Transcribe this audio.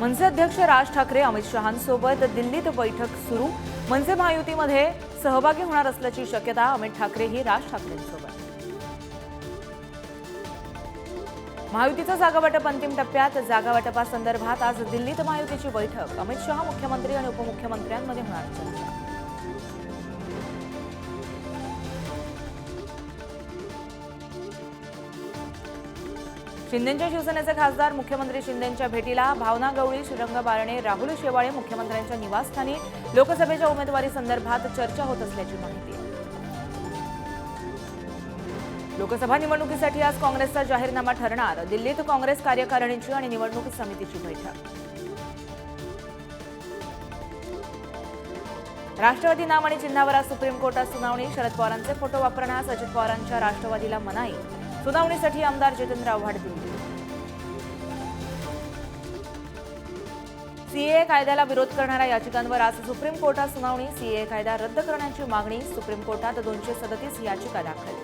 मनसे अध्यक्ष राज ठाकरे अमित शहांसोबत दिल्लीत बैठक सुरू. मनसे महायुतीमध्ये सहभागी होणार असल्याची शक्यता अमित ठाकरे ही राज ठाकरेंसोबत. महायुतीचं जागावाटप अंतिम टप्प्यात जागावाटपासंदर्भात आज दिल्लीत महायुतीची बैठक. अमित शहा मुख्यमंत्री आणि उपमुख्यमंत्र्यांमध्ये होणार चर्चा. शिंदेच्या शिवसेनेचे खासदार मुख्यमंत्री शिंदेच्या भेटीला भावना गवळी श्रीरंग बारणे राहुल शेवाळे मुख्यमंत्र्यांच्या निवासस्थानी लोकसभेच्या उमेदवारी संदर्भात चर्चा होत असल्याची माहिती लोकसभा निवडणुकीसाठी आज काँग्रेसचा जाहीरनामा ठरणार. दिल्लीत काँग्रेस कार्यकारिणीची आणि निवडणूक समितीची बैठक. राष्ट्रवादी नाम आणि चिन्हावर आज सुप्रीम कोर्टात सुनावणी. शरद पवारांचे फोटो वापरण्यास अजित पवारांच्या राष्ट्रवादीला मनाई. सुनावणीसाठी आमदार जितेंद्र आव्हाड दिल्ली सीएए कायद्याला विरोध करणाऱ्या याचिकांवर आज सुप्रीम कोर्टात सुनावणी. सीएए कायदा रद्द करण्याची मागणी. सुप्रीम कोर्टात दोनशे सदतीस याचिका दाखल.